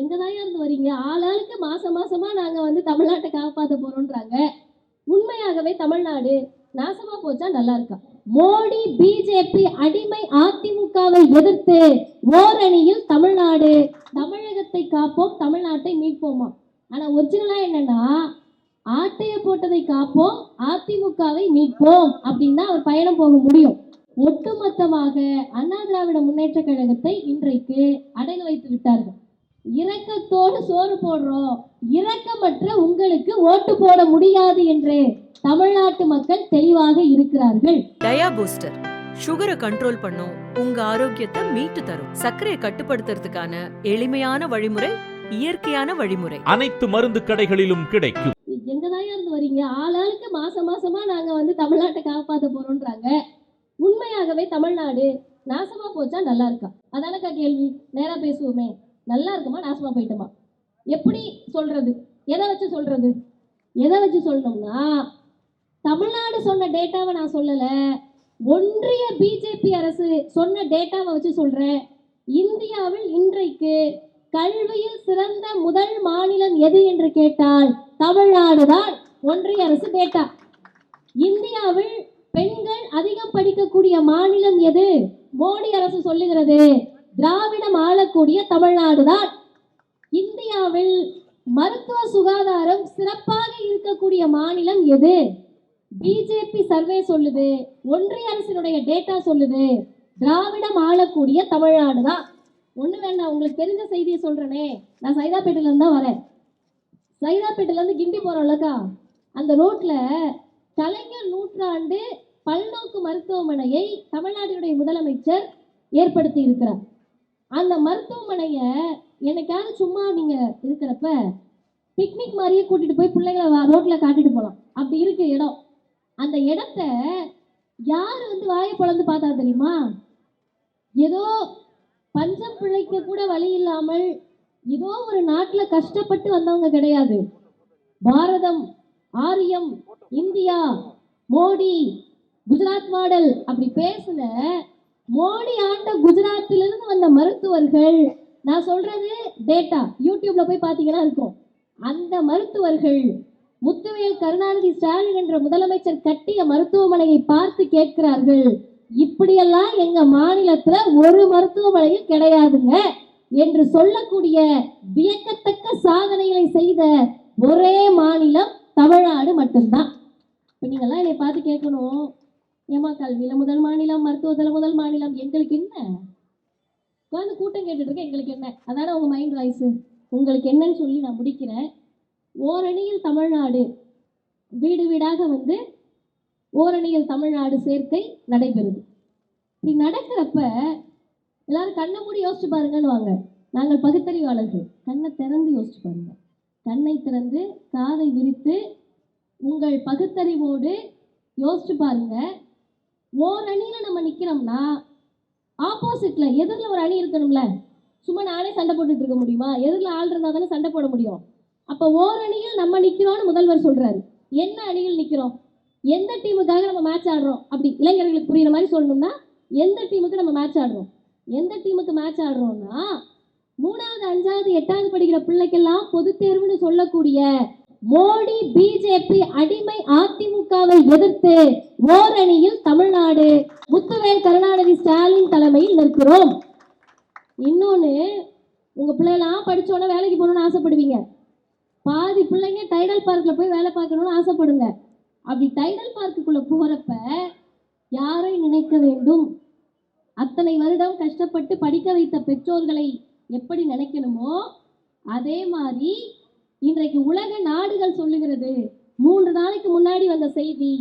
எங்க தான் இருந்து வரீங்க? ஆளாளுக்கு மாசம் மாசமா நாங்க வந்து தமிழ்நாட்டை காப்பாற்ற போறோம்ன்றாங்க உண்மையாகவே தமிழ்நாடு நாசமா போச்சா? நல்லா இருக்கா. மோடி பிஜேபி அடிமை அதிமுகவை எதிர்த்து ஓரணியில் தமிழ்நாடு தமிழகத்தை காப்போம் தமிழ்நாட்டை மீட்போமா? ஆனா ஒரிஜினலா என்னன்னா ஆட்டைய போட்டதை காப்போம் அதிமுகவை மீட்போம் அப்படின்னு அவர் பயணம் போக முடியும். ஒட்டுமொத்தமாக அண்ணா திராவிட முன்னேற்ற கழகத்தை இன்றைக்கு அடகு வைத்து விட்டார்கள். இரக்கத்தோடு சோறு போடுறோம். இரக்கமற்ற உங்களுக்கு ஓட்டு போட முடியாது என்று தமிழ்நாட்டு மக்கள் தெளிவாக இருக்கிறார்கள். டயா பூஸ்டர். சுகரை கண்ட்ரோல் பண்ணும். உங்க ஆரோக்கியத்தை மீட்டு தரும். சர்க்கரையை கட்டுப்படுத்துறதுக்கான எளிமையான வழிமுறை இயற்கையான வழிமுறை. அனைத்து மருந்து கடைகளிலும் கிடைக்கும். எங்க தான் இருந்து வரீங்க? ஆளாளுக்கு மாசம் மாசமா நாங்க வந்து தமிழ்நாட்டை காப்பாற்ற போறோம்ன்றாங்க உண்மையாகவே தமிழ்நாடு நாசமா போச்சா? நல்லா இருக்கா? அதானக்கா கேள்வி. நேரா பேசுவோமே. நல்லா இருக்குமா? நாசமா போயிட்டோமா? எப்படி சொல்றது? எதை வச்சு சொல்றது? எதை வச்சு சொல்லணும்னா தமிழ்நாடு சொன்ன டேட்டாவை நான் சொல்லல. ஒன்றிய பிஜேபி அரசு சொன்ன டேட்டாவை வச்சு சொல்றேன். இந்தியாவில் இன்றைக்கு கல்வியில் சிறந்த முதல் மாநிலம் எது என்று கேட்டால் தமிழ்நாடு தான் ஒன்றிய அரசு டேட்டா. இந்தியாவில் பெண்கள் அதிகம் படிக்கக்கூடிய மாநிலம் எது? மோடி அரசு சொல்லுகிறது. திராவிடம் ஆளக்கூடிய தமிழ்நாடு தான் இந்தியாவில் மருத்துவ சுகாதாரம் சிறப்பாக இருக்கக்கூடிய மாநிலம் எது? பிஜேபி சர்வே சொல்லுது ஒன்றிய அரசினுடைய டேட்டா சொல்லுது திராவிடம் ஆளக்கூடிய தமிழ்நாடு தான் ஒண்ணு வேண்டாம் உங்களுக்கு தெரிஞ்ச செய்தியை சொல்றேனே. நான் சைதாப்பேட்டையிலேருந்து தான் வரேன். சைதாப்பேட்டையிலேருந்து கிண்டி போறோம்லக்கா அந்த ரோட்ல கலைஞர் நூற்றாண்டு பல்நோக்கு மருத்துவமனையை தமிழ்நாட்டினுடைய முதலமைச்சர் ஏற்படுத்தி இருக்கிறார். அந்த மருத்துவமனையை என்னைக்காவது சும்மா நீங்க இருக்கிறப்ப பிக்னிக் மாதிரியே கூட்டிட்டு போய் பிள்ளைங்களை ரோட்ல காட்டிட்டு போலாம். அப்படி இருக்கு இடம். அந்த இடத்த யார் வந்து வாயை பொளந்து பார்த்தா தெரியுமா? ஏதோ பஞ்சம் பிழைக்க கூட வழி இல்லாமல் ஏதோ ஒரு நாட்டுல கஷ்டப்பட்டு வந்தவங்க கிடையாது. பாரதம் ஆரியம் இந்தியா மோடி குஜராத் மாடல் அப்படி பேசுன மோடி ஆண்ட குஜராத்திலிருந்து வந்த மருத்துவர்கள் நான் சொல்றது டேட்டா யூடியூப்ல போய் பார்த்தீங்கன்னா இருக்கும். அந்த மருத்துவர்கள் முத்துவேல் கருணாநிதி ஸ்டாலின் என்ற முதலமைச்சர் கட்டிய மருத்துவமனையை பார்த்து கேட்கிறார்கள் இப்படியெல்லாம் எங்க மாநிலத்துல ஒரு மருத்துவமனையும் கிடையாதுங்க என்று சொல்லக்கூடிய வியக்கத்தக்க சாதனைகளை செய்த ஒரே மாநிலம் தமிழ்நாடு மட்டும்தான். இப்போ நீங்கள்லாம் என்னை பார்த்து கேட்கணும். ஏமா கல்வியில முதல் மாநிலம் மருத்துவத்தில் முதல் மாநிலம் எங்களுக்கு என்ன? உட்காந்து கூட்டம் கேட்டுட்டு இருக்கேன் எங்களுக்கு என்ன? அதான உங்க மைண்ட் வாய்ஸ் உங்களுக்கு என்னன்னு சொல்லி நான் முடிக்கிறேன். ஓரணியில் தமிழ்நாடு வீடு வீடாக வந்து ஓரணியில் தமிழ்நாடு சேர்க்கை நடைபெறுது. இப்படி நடக்கிறப்ப எல்லாரும் கண்ணை மூடி யோசிச்சு பாருங்கன்னு வாங்க. நாங்கள் பகுத்தறிவாளர்கள். கண்ணை திறந்து யோசிச்சு பாருங்க. கண்ணை திறந்து காதை விரித்து உங்கள் பகுத்தறிவோடு யோசிச்சு பாருங்க. ஓரணியில் நம்ம நிற்கிறோம்னா ஆப்போசிட்ல எதிரில் ஒரு அணி இருக்கணும்ல. சும்மா நானே சண்டை போட்டுட்டு இருக்க முடியுமா? எதிரில் ஆள் இருந்தால் தானே சண்டை போட முடியும். அப்போ ஓர் அணியில் நம்ம நிற்கிறோம்னு முதல்வர் சொல்றாரு. என்ன அணியில் நிற்கிறோம் எந்த டீமுக்காக நம்ம மேட்ச் ஆடுறோம்? அப்படி இளைஞர்களுக்கு புரியுற மாதிரி சொல்லணும்னா எந்த டீமுக்கு நம்ம மேட்ச் ஆடுறோம்? எந்த டீமுக்கு மேட்ச் ஆடுறோம்னா மூணாவது அஞ்சாவது எட்டாவது படிக்கிற பிள்ளைக்கெல்லாம் பொது தேர்வுன்னு சொல்லக்கூடிய மோடி பிஜேபி அடிமை அதிமுகவை எதிர்த்து ஓரணியில் தமிழ்நாடு. முத்துவேல் கருணாநிதி ஸ்டாலின் தலைமையில் நிற்கிறோம். இன்னொன்னு உங்க பிள்ளைலாம் படிச்சோன்னே வேலைக்கு போகணும்னு ஆசைப்படுவீங்க. பாதி பிள்ளைங்க டைடல் பார்க்ல போய் வேலை பார்க்கணும்னு ஆசைப்படுங்க. அப்படி டைடல் பார்க்குக்குள்ள போறப்ப யாரை நினைக்க வேண்டும்? அத்தனை வருடம் கஷ்டப்பட்டு படிக்க வைத்த பெற்றோர்களை எப்படி நினைக்கணுமோ அதே மாதிரி இன்றைக்கு உலக நாடுகள் சொல்லுகிறது மூன்று நாளைக்கு முன்னாடி வந்த செய்தி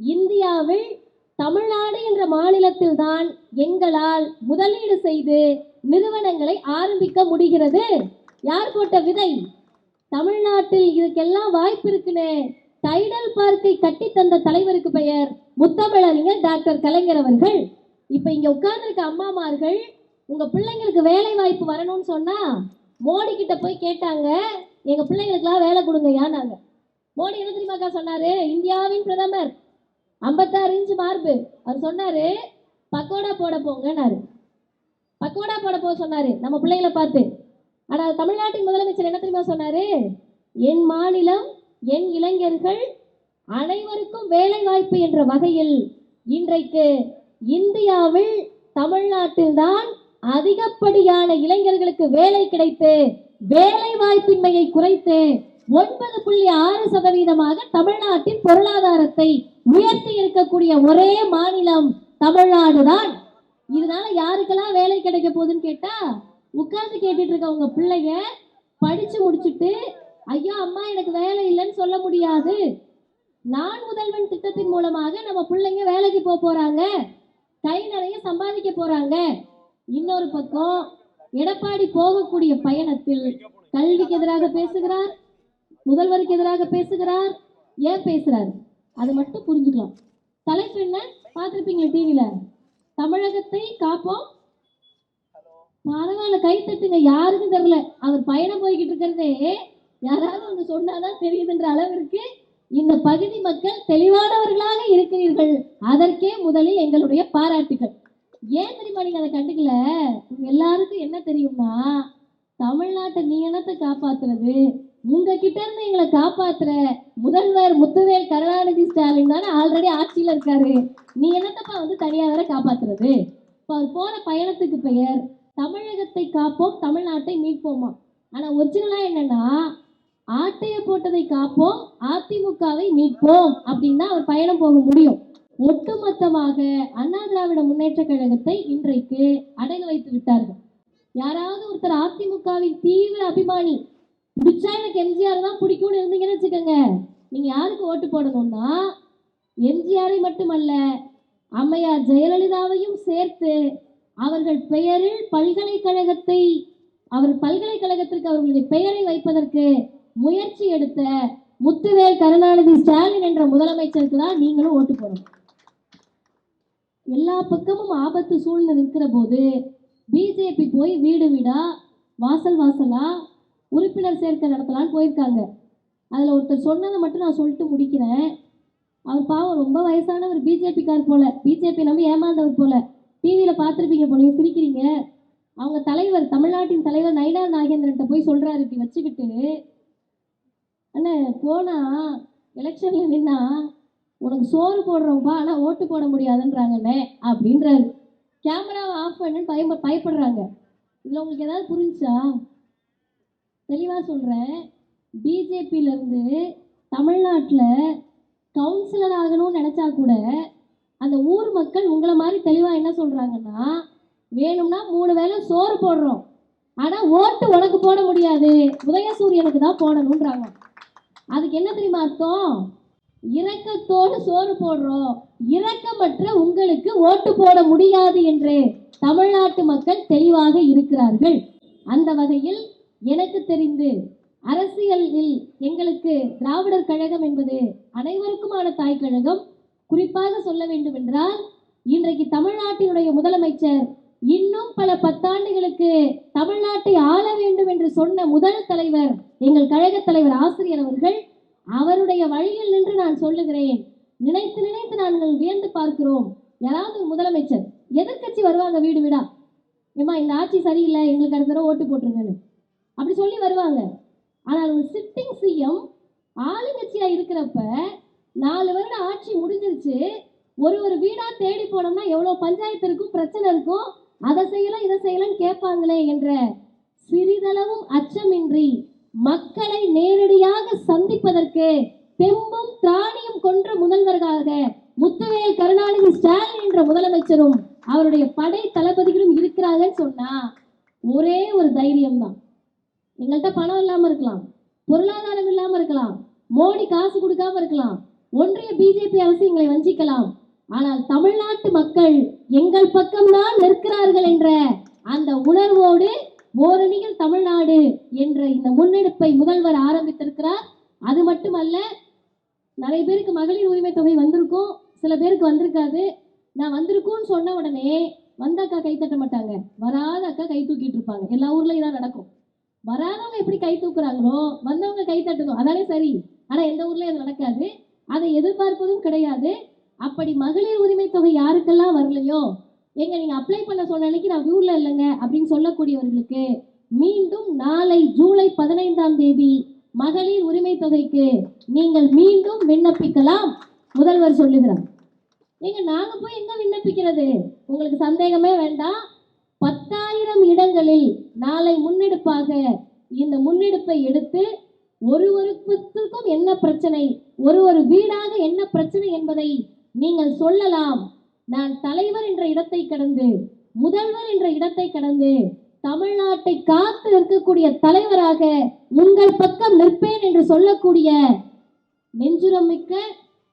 இந்தியாவில் தமிழ்நாடு என்ற மாநிலத்தில் தான் எங்களால் முதலீடு செய்து நிறுவனங்களை ஆரம்பிக்க முடிகிறது. யார் போட்ட விதை? தமிழ்நாட்டில் இதுக்கெல்லாம் வாய்ப்பு இருக்குன்னு டைடல் பார்க்கை கட்டி தந்த தலைவருக்கு பெயர் முத்தமிழறிஞர் டாக்டர் கலைஞர் அவர்கள். இப்ப இங்க உட்கார்ந்துருக்க அம்மாமார்கள் உங்க பிள்ளைங்களுக்கு வேலை வாய்ப்பு வரணும்னு சொன்னா மோடி கிட்ட போய் கேட்டாங்க எங்க பிள்ளைங்களுக்கெல்லாம் வேலை கொடுங்க நாங்க மோடி என்ன தெரியுமாக்கா சொன்னாரு? இந்தியாவின் பிரதமர். ஐம்பத்தாறு இன்ச்சு மார்பு. அவர் சொன்னாரு பக்கோடா போட போங்கன்னாரு. பக்கோடா போட போக சொன்னாரு. நம்ம பிள்ளைங்களை பார்த்து. ஆனால் தமிழ்நாட்டின் முதலமைச்சர் என்ன தெரியுமா சொன்னாரு? என் மாநிலம் என் இளைஞர்கள் அனைவருக்கும் வேலை வாய்ப்பு என்ற வகையில் இன்றைக்கு இந்தியாவில் தமிழ்நாட்டில்தான் அதிகப்படியான இளைஞர்களுக்கு வேலை கிடைத்து வேலை வாய்ப்பின்மையை குறைத்து ஒன்பது புள்ளி ஆறு சதவீதமாக தமிழ்நாட்டின் பொருளாதாரத்தை உயர்த்தி இருக்கக்கூடிய ஒரே மாநிலம் தமிழ்நாடு தான் இதனால யாருக்கெல்லாம் வேலை கிடைக்க போகுதுன்னு கேட்டா உட்கார்ந்து கேட்டுட்டு இருக்க உங்க பிள்ளைய படிச்சு முடிச்சுட்டு ஐயா அம்மா எனக்கு வேலை இல்லைன்னு சொல்ல முடியாது. நான் முதல்வன் திட்டத்தின் மூலமாக நம்ம பிள்ளைங்க வேலைக்கு போக போறாங்க. கை நிறைய சம்பாதிக்க போறாங்க. இன்னொரு பக்கம் எடப்பாடி போகக்கூடிய பயணத்தில் கல்விக்கு எதிராக பேசுகிறார் முதல்வருக்கு எதிராக பேசுகிறார் ஏன் பேசுறாரு? அது மட்டும் புரிஞ்சுக்கலாம். தலைப்பு என்ன? பார்த்துருப்பீங்களா டிவியில தமிழகத்தை காப்போம். பரவாயில்ல கை தட்டுங்க. யாருக்கும் தெரியல. அவர் பயணம் போய்கிட்டு இருக்கிறதே யாராவது ஒன்று சொன்னாதான் தெரியுதுன்ற அளவிற்கு இந்த பகுதி மக்கள் தெளிவானவர்களாக இருக்கிறீர்கள். அதற்கே முதலில் எங்களுடைய பாராட்டுகள் ஏன் தெரியுமா நீங்க அதை கண்டுக்கல? எல்லாருக்கும் என்ன தெரியும்னா தமிழ்நாட்டை நீ என்னத்தை காப்பாத்துறது? உங்க கிட்ட இருந்து எங்களை காப்பாத்துற முதல்வர் முத்துவேல் கருணாநிதி ஸ்டாலின் தானே ஆல்ரெடி ஆட்சியில இருக்காரு. நீ என்னத்தப்பா வந்து தனியா வேற காப்பாத்துறது? இப்போ அவர் போற பயணத்துக்கு பெயர் தமிழகத்தை காப்போம் தமிழ்நாட்டை மீட்போமா? ஆனா ஒரிஜினலா என்னன்னா ஆட்டைய போட்டதை காப்போம் அதிமுகவை மீட்போம் அப்படின்னு தான் அவர் பயணம் போக முடியும். ஒட்டுமொத்தமாக அண்ணா திராவிட முன்னேற்ற கழகத்தை இன்றைக்கு அடகு வைத்து விட்டார்கள். யாராவது ஒருத்தர் அதிமுகவின் தீவிர அபிமானி பிடிச்சா எனக்கு எம்ஜிஆர் தான் பிடிக்கும்னு இருந்தீங்கன்னு வச்சுக்கோங்க. நீங்க யாருக்கு ஓட்டு போடணும்னா எம்ஜிஆரை மட்டுமல்ல அம்மையார் ஜெயலலிதாவையும் சேர்த்து அவர்கள் பெயரில் பல்கலைக்கழகத்தை அவர் பல்கலைக்கழகத்திற்கு அவர்களுடைய பெயரை வைப்பதற்கு முயற்சி எடுத்த முத்துவேல் கருணாநிதி ஸ்டாலின் என்ற முதலமைச்சருக்கு தான் நீங்களும் ஓட்டு போடணும். எல்லா பக்கமும் ஆபத்து சூழ்ந்து நிற்கிற போது பிஜேபி போய் வீடு வீடா வாசல் வாசலா உறுப்பினர் சேர்க்கை நடத்தலான்னு போயிருக்காங்க. அதில் ஒருத்தர் சொன்னதை மட்டும் நான் சொல்லிட்டு முடிக்கிறேன். அவர் பாவம் ரொம்ப வயசானவர் பிஜேபிக்கார் போல. பிஜேபி நம்ம ஏமாந்தவர் போல. டிவியில் பார்த்துருப்பீங்க போல சிரிக்கிறீங்க. அவங்க தலைவர் தமிழ்நாட்டின் தலைவர் நயினார் நாகேந்திரன்ட்ட போய் சொல்கிறாரு இப்படி வச்சுக்கிட்டு. அண்ணே போனால் எலெக்ஷனில் நின்னா உனக்கு சோறு போடுறோம்ப்பா ஆனால் ஓட்டு போட முடியாதுன்றாங்கண்ணே அப்படின்றாரு. கேமராவை ஆஃப் பண்ணுன்னு பய பயப்படுறாங்க. இதில் உங்களுக்கு ஏதாவது புரிஞ்சா தெளிவாக சொல்கிறேன் பிஜேபியிலேருந்து தமிழ்நாட்டில் கவுன்சிலர் ஆகணும்னு நினச்சா கூட அந்த ஊர் மக்கள் உங்களை மாதிரி தெளிவாக என்ன சொல்கிறாங்கன்னா வேணும்னா மூணு வேளை சோறு போடுறோம். ஆனால் ஓட்டு உனக்கு போட முடியாது. உதயசூரியனுக்கு தான் போடணுன்றாங்க அதுக்கு என்ன தெரியுமா அர்த்தம்? இரக்கத்தோடு சோறு போடுறோம். இரக்கமற்ற உங்களுக்கு ஓட்டு போட முடியாது என்று தமிழ்நாட்டு மக்கள் தெளிவாக இருக்கிறார்கள். அந்த வகையில் எனக்கு தெரிந்து அரசியலில் எங்களுக்கு திராவிடர் கழகம் என்பது அனைவருக்குமான தாய் கழகம். குறிப்பாக சொல்ல வேண்டும் என்றால் இன்றைக்கு தமிழ்நாட்டினுடைய முதலமைச்சர் இன்னும் பல பத்தாண்டுகளுக்கு தமிழ்நாட்டை ஆள வேண்டும் என்று சொன்ன முதல் தலைவர் எங்கள் கழக தலைவர் ஆசிரியர் அவர்கள். அவருடைய வழியில் நின்று நான் சொல்லுகிறேன். நினைத்து நினைத்து நாங்கள் வியந்து பார்க்கிறோம். யாராவது முதலமைச்சர் எதிர்க்கட்சி வருவாங்க வீடு வீடா? ஏம்மா இந்த ஆட்சி சரியில்லை எங்களுக்கு அடுத்த தடவை ஓட்டு போட்டுருங்கன்னு. அப்படி சொல்லி வருவாங்க. ஆனால் ஒரு சிட்டிங் சிஎம் ஆளுங்கட்சியாக இருக்கிறப்ப நாலு வருட ஆட்சி முடிஞ்சிருச்சு. ஒரு ஒரு வீடாக தேடி போனோம்னா எவ்வளோ பஞ்சாயத்து இருக்கும் பிரச்சனை இருக்கும். அதை செய்யலாம் இதை செய்யலாம்னு கேட்பாங்களே என்ற சிறிதளவும் அச்சமின்றி மக்களை நேரடியாக சந்திப்பதற்கு தெம்பும் திராணியும் கொன்ற முதல்வர்களாக முத்துவேல் கருணாநிதி ஸ்டாலின் என்ற முதலமைச்சரும் அவருடைய படை தளபதிகளும் இருக்கிறாங்கன்னு சொன்னா ஒரே ஒரு தைரியம் தான் எங்கள்கிட்ட பணம் இல்லாம இருக்கலாம் பொருளாதாரம் இல்லாம இருக்கலாம் மோடி காசு கொடுக்காம இருக்கலாம் ஒன்றிய பிஜேபி அரசு எங்களை வஞ்சிக்கலாம். ஆனால் தமிழ்நாட்டு மக்கள் எங்கள் பக்கம்தான் நிற்கிறார்கள் என்ற அந்த உணர்வோடு ஓரணியில் தமிழ்நாடு என்ற இந்த முன்னெடுப்பை முதல்வர் ஆரம்பித்திருக்கிறார். அது மட்டுமல்ல நிறைய பேருக்கு மகளிர் உரிமை தொகை வந்திருக்கும். சில பேருக்கு வந்திருக்காது. நான் வந்திருக்கும்னு சொன்ன உடனே வந்த அக்கா கை தட்ட மாட்டாங்க. வராத அக்கா கை தூக்கிட்டு இருப்பாங்க. எல்லா ஊர்லயும் இதான் நடக்கும். வராதவங்க எப்படி கை தூக்குறாங்களோ வந்தவங்க கை தட்டணும். அதானே சரி. ஆனா எந்த ஊர்லயும் அது நடக்காது. அதை எதிர்பார்ப்பதும் கிடையாது. அப்படி மகளிர் உரிமை தொகை யாருக்கெல்லாம் வரலையோ எங்க நீங்க அப்ளை பண்ண சொன்ன அன்னைக்கு நான் ஊர்ல இல்லைங்க அப்படின்னு சொல்லக்கூடியவர்களுக்கு மீண்டும் நாளை ஜூலை பதினைந்தாம் தேதி மகளிர் உரிமை தொகைக்கு நீங்கள் மீண்டும் விண்ணப்பிக்கலாம் முதல்வர் சொல்லுகிறார். ஏங்க நாங்க போய் எங்க விண்ணப்பிக்கிறது? உங்களுக்கு சந்தேகமே வேண்டாம். பத்தாயிரம் இடங்களில் நாளை முன்னெடுப்பாக இந்த முன்னெடுப்பை எடுத்து ஒருவருக்கும் என்ன பிரச்சனை ஒரு ஒரு வீடாக என்ன பிரச்சனை என்பதை நீங்கள் சொல்லலாம். நான் தலைவர் என்ற இடத்தை கடந்து முதல்வர் என்ற இடத்தை கடந்து தமிழ்நாட்டை காத்து நிற்கக்கூடிய தலைவராக உங்கள் பக்கம் நிற்பேன் என்று சொல்லக்கூடிய நெஞ்சுரம் மிக்க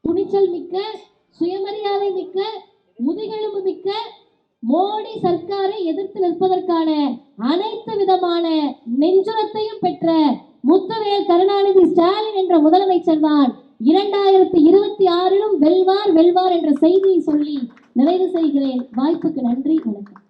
துணிச்சல் மிக்க சுயமரியாதை மிக்க முதுகெலும்பு மிக்க மோடி சர்க்காரை எதிர்த்து நிற்பதற்கான அனைத்து விதமான நெஞ்சுரத்தையும் பெற்ற முத்துவேல் கருணாநிதி ஸ்டாலின் என்ற முதலமைச்சர் தான் இரண்டாயிரத்தி இருபத்தி ஆறிலும் வெல்வார் வெல்வார் என்ற செய்தியை சொல்லி நிறைவு செய்கிறேன். வாய்ப்புக்கு நன்றி வணக்கம்.